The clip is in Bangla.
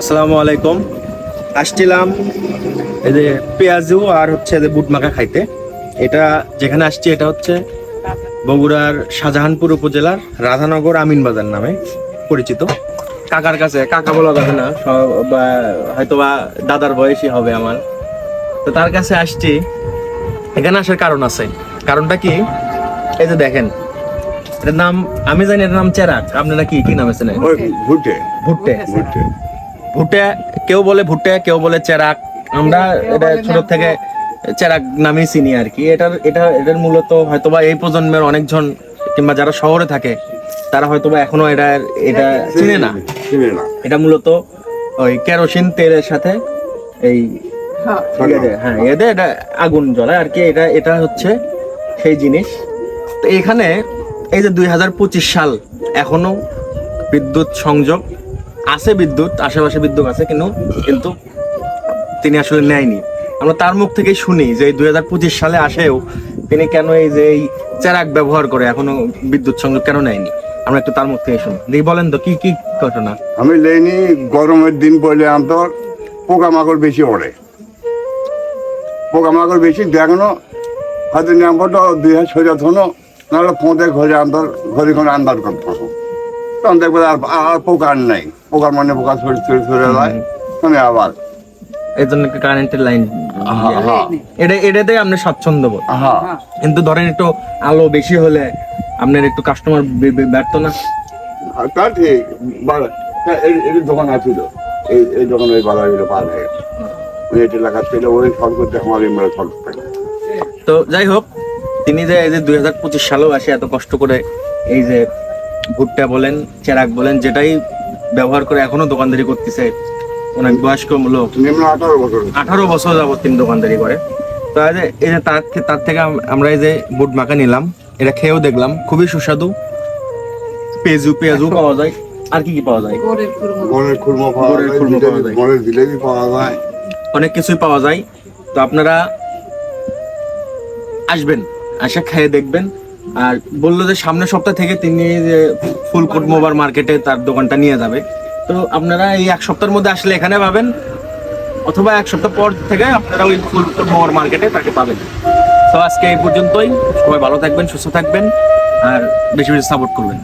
আসসালামু আলাইকুম। আসছিলাম এই যে পেঁয়াজু আর হচ্ছে যে বুট মাখা খাইতে। এটা যেখানে আসছি এটা হচ্ছে বগুড়ার শাহজাহানপুর উপজেলার রাধানগর আমিন বাজার নামে পরিচিত। কাকার কাছে কাকা বলা যাবে না হয়তো বা দাদার বয়সী হবে আমার। তো তার কাছে আসছি। এখানে আসার কারণ আছে। কারণটা কি? এই যে দেখেন এটার নাম আমি জানি এটার নাম চেরাক। আপনারা কি কি নামে চেনেন ওই ভুটে ভুট্টে। ভুটে ভুট্টে কেউ বলে ভুট্টে কেউ বলে চেরাক। আমরা এটা ছোট থেকে চেরাক নামেই চিনি আর কি। এটার এটা এটার মূলত হয়তোবা এই প্রজন্মের অনেকজন কিংবা যারা শহরে থাকে তারা হয়তোবা এখনও এটা এটা চিনে না। এটা মূলত ওই কেরোসিন তেলের সাথে এই হ্যাঁ। এদের এটা আগুন জ্বলায় আর কি। এটা এটা হচ্ছে সেই জিনিস। তো এখানে এই যে দুই হাজার পঁচিশ সাল এখনও বিদ্যুৎ সংযোগ আছে বিদ্যুৎ, আশেপাশে বিদ্যুৎ আছে, কিন্তু কিন্তু তিনি আসলে নেয়নি। আমরা তার মুখ থেকেই শুনি যে দুই হাজার পঁচিশ সালে আসেও তিনি কেন এই যে এই চেরাক ব্যবহার করে এখনও বিদ্যুৎ সংযোগ কেন নেয়নি? আমরা একটু তার মুখ থেকে শুনি। দেখি, বলেন তো, কি কি ঘটনা? আমি লেনি গরমের দিন পড়লে আমতর পোকামাকড় বেশি ওড়ে। পোকামাকড় বেশি দেখানো হয়তো নাম্বারটা দুই হাজার সোজা ধনো, নাহলে ফোঁতে ঘরে আন্দার ঘরে ঘরে আন্দার করতে। তখন দেখবে আর আর পোকা আর নেই। পোকার মানে পোকা সরে সরে সরে যায় মানে আবার। এই জন্য কারেন্টের লাইন হ্যাঁ হ্যাঁ এটা এটাতে আপনি স্বাচ্ছন্দ্য বোধ। হ্যাঁ কিন্তু ধরেন একটু আলো বেশি হলে আপনার একটু কাস্টমার ব্যর্থ না? আর তা ঠিক। বাড়া হ্যাঁ, এই দোকান আছিল। এই এই দোকান ওই বাজারগুলো পার হয়ে। ওই এটা ছিল ওই সব করতে আমার সব থাকে তো যাই হোক তিনি যে এই যে দুই হাজার পঁচিশ সালেও আসে এত কষ্ট করে এই যে ভুট্টা বলেন চেরাক বলেন যেটাই ব্যবহার করে এখনও দোকানদারি করতেছে। অনেক বয়স্ক লোক। আঠারো বছর আঠারো বছর যাবত তিনি দোকানদারি করে। তো এই যে তার তার থেকে আমরা এই যে বুট মাখা নিলাম এটা খেয়েও দেখলাম খুবই সুস্বাদু। পেঁয়াজু পেঁয়াজু পাওয়া যায়। আর কি কি পাওয়া যায়? গড়ের খুরমা। পাওয়া যায় খুরমা জিলেবি জিলেবি পাওয়া যায়। অনেক কিছুই পাওয়া যায়। তো আপনারা আসবেন আসে খেয়ে দেখবেন। আর বলল যে সামনের সপ্তাহ থেকে তিনি যে ফুলকোট মোবার মার্কেটে তার দোকানটা নিয়ে যাবে। তো আপনারা এই এক সপ্তাহের মধ্যে আসলে এখানে পাবেন, অথবা এক সপ্তাহ পর থেকে আপনারা ওই ফুলকোট মোবার মার্কেটে তাকে পাবেন। তো আজকে এই পর্যন্তই। সবাই ভালো থাকবেন, সুস্থ থাকবেন, আর বেশি বেশি সাপোর্ট করবেন।